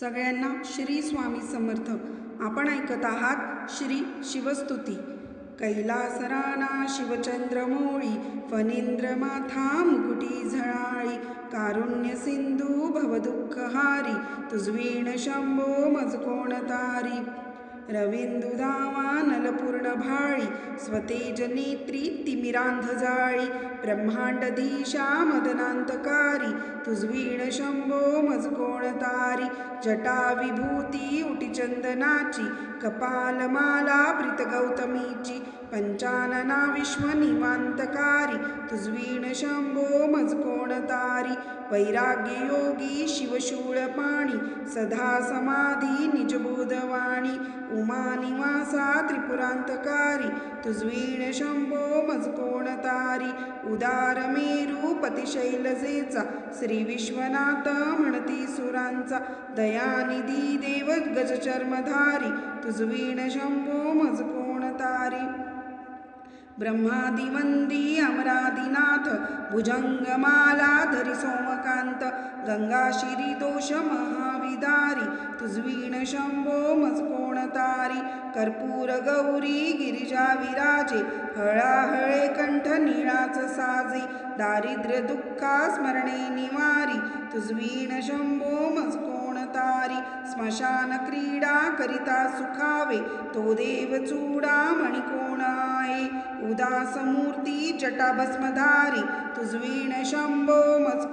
सगळ्यांना श्री स्वामी समर्थ. आपण ऐकत आहात श्री शिवस्तुती. कैलासराना शिवचंद्रमोळी फनिंद्र माथा मुकुटी झळाळी कारुण्य सिंधू भवदुःखहारी तुझवीण शंभो मज कोण तारी. रविंदु धावा नलपूर्ण भाळी स्वतेज नेत्री तिमिरांध जाळी ब्रह्मांडधीशा मदनांतकारी तुझवीण शंभो मज कोण तारी जटा विभूती उटी कपालमाला प्रीत गौतमीची पंचानना विश्व तुझवीण शंभो मज तारी. वैराग्य योगी शिवशूळ पाणी. सदा समाधी निजबोधवाणी उमा निवासा त्रिपुरांतकारी. तुझवीण शंभो मज तारी. उदार मेरू पतिशैलजेचा श्री विश्वनाथ म्हणती सुरांचा. दयानिधी देव गजचर्मधारी तुझवीण शंभो मज तारी. ब्रह्मादिवंदी अमरादिनाथ भुजंगमाला धरी सोमकांत गंगाशिरी दोष महाविदारी तुझवीण शंभो मजकोणतारी कर्पूर गौरी गिरिजा विराजे हळाहळे कंठ निळाच साजे दारिद्र्य दुःखा स्मरणे निवारी तुझवीण शंभो मज स्मशान क्रीडा करिता सुखावे तो देव चूडा मणिकोणाये उदासमूर्ती जटाभस्मधारी जटा भस्मधारी तुझवीण शंभो मज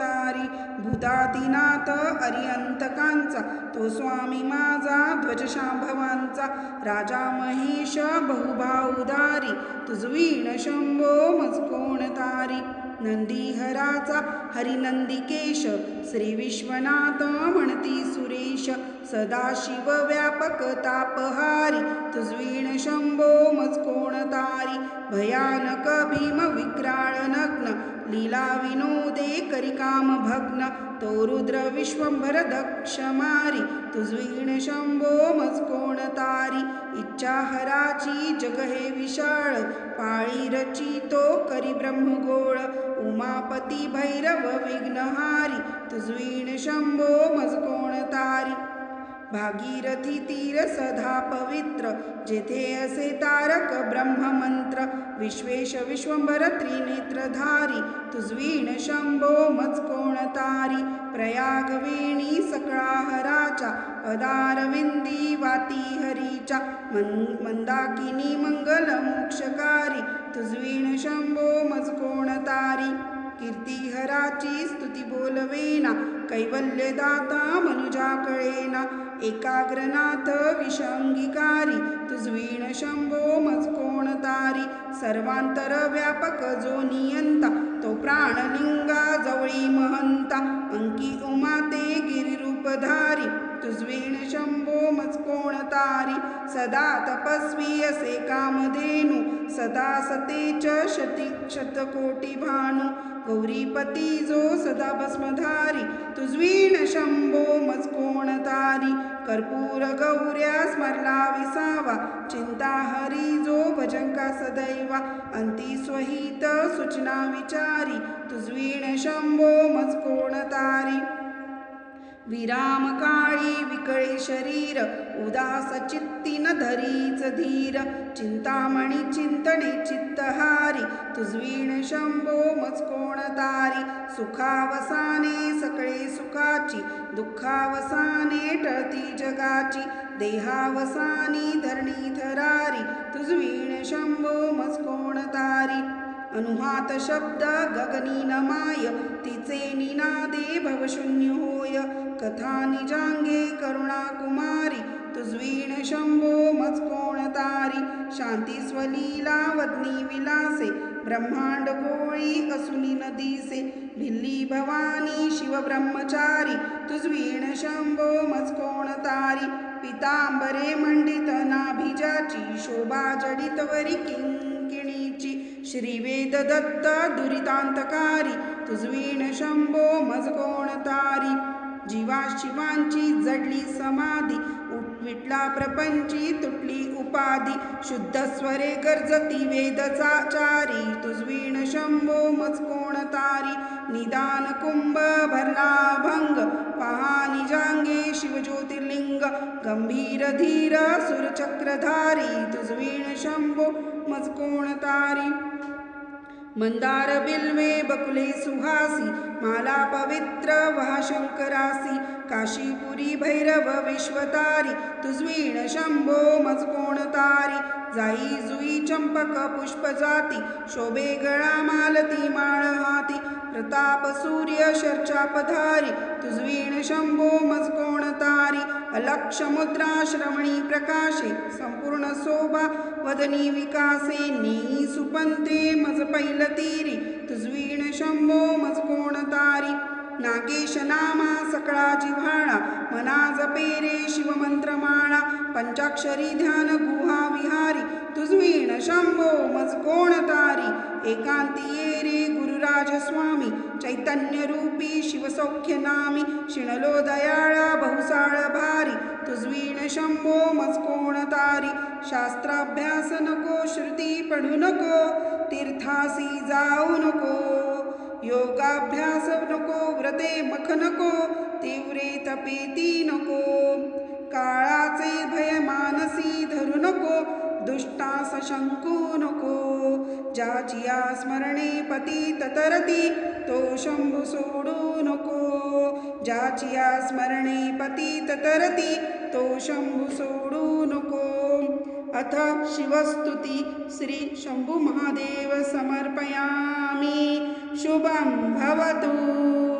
तारी भूतादिनाथ अरियंतकांचा तो स्वामी माझा ध्वज शांभवांचा राजा महेश बहुभाउदारी तुझवीण शंभो मज तारी नंदीहराचा हरिनंदिकेश श्री विश्वनाथ म्हणती सुरेश सदाशिव व्यापक तापहारी तुझवीण शंभो मज कोण तारी भयानक भीम विक्राळ नग्न लीला विनोदे करिकाम भग्न तो रुद्र विश्वंभर दक्ष मारी तुझवीण शंभो मज कोण तारी इच्छा हराची जग हे विशाळ पाळी रचितो करी ब्रह्मगोळ उमापती भैरव विघ्नहारी तुझवीण शंभो मज कोण तारी. भागीरथी तीर सधा पवित्र जेथे असे तारक ब्रह्ममंत्र विश्वेश विश्वंभर त्रिनेत्रधारी तुझवीण शंभो मज कोण प्रयाग वेणी सकळाहराच्या पदारविंदी वाती हरीच्या मन मंदाकिनी मंगल मोक्षकारी तुझवीण शंभो मज कीर्तिहराची स्तुती बोलवेना कैवल्यदाता मनुजा कळेना एकाग्रनाथ विषंगिकारी तुझवीण शंभो मजकोण तारी सर्वांतर व्यापक जो नियंता तो प्राणलिंगा जवळी महंता अंकी उमाते गिरिरूपधारी तुझवीण शंभो मज तारी सदा तपस्वी असे कामधेनु सदा सतेच शती शतकोटी भानु गौरीपती जो सदा भस्मधारी तुझवीण शंभो मज तारी कर्पूर गौऱ्या स्मरला विसावा चिंता हरी जो भजंका सदैवा अंती स्वहित सूचना विचारी तुझवीण शंभो मज तारी। विराम काळी विकळे शरीर उदास चित्ती न धरीच धीर चिंतामणी चिंतणे चित्तहारी तुझवीण शंभो मजकोण तारी सुखावसाने सकळे सुखाची दुःखावसाने टळती जगाची देहावसानी धरणी थरारी तुझवीण शंभो मजकोण तारी अनुहात शब्द गगनी नमाय तिचे निनादे भवशून्य होय कथा निजांगे करुणा कुमारी तुझवीण शंभो मज तारी शांती स्वलीला वदनी विलासे ब्रह्मांड कोळी असुनी नदीसे भिल्ली भवानी शिव ब्रह्मचारी तुझवीण शंभो मज तारी पितांबरे मंडित नाभिजाची शोभा जडितवरी किंकिणीची श्रीवेद दत्त दुरितांतकारी तुजवीण शंभो मज कोण तारी? जीवा शिवांची जडली समाधी विटला प्रपंची तुटली उपाधी. शुद्ध स्वरे गर्जती वेदचा चारी. तुझवीण शंभो मज कोण तारी? निदान कुंभ भरला भंग पहा निजांगे शिवज्योतिर्लिंग. गंभीर धीर सुरचक्रधारी तुझवीण शंभो मज कोण तारी? मंदार बिल्वे बकुले सुहासी माला पवित्र वहा शंकरासी काशीपुरी भैरव विश्वतारी तुझवीण शंभो मज कोण तारी जाई जुई चंपक पुष्प जाती शोभे गळा मालती माळ हाती प्रताप सूर्य शर्चा पधारी तुझवीण शंभो मजकोण तारी अलक्ष मुद्रा श्रवणी प्रकाशे संपूर्ण शोभा वदनी विकासे नी सुपंते मज पैल तीरी तुझवीण शंभो मजकोण तारी नागेश नामा सकळा जिव्हाळा मना जपेरे शिवमंत्रमाळा पंचाक्षरी ध्यान गुहा विहारी तुझवीण शंभो मज कोण तारी एकांती ये रे राजस्वामी चैतन्यरूपी चैतन्य रूपी शिवसौख्य नामी शिणलो दयाळा बहुसाळ भारी तुझवीण शंभो मजकोण तारी शास्त्राभ्यास नको श्रुती पडू नको तीर्थासी जाऊ नको योगाभ्यास नको व्रते मख नको तीव्रे तपेती नको काळाचे भय मानसी धरू नको दुष्टास शंकू नको ज्याचिया स्मरणे पती ततरती तो शंभू सोडू नको. ज्याचिया स्मरणे पती ततरती तो शंभू सोडू नको. अथ शिवस्तुती श्री शंभू महादेव समर्पयामि. शुभं भवतु.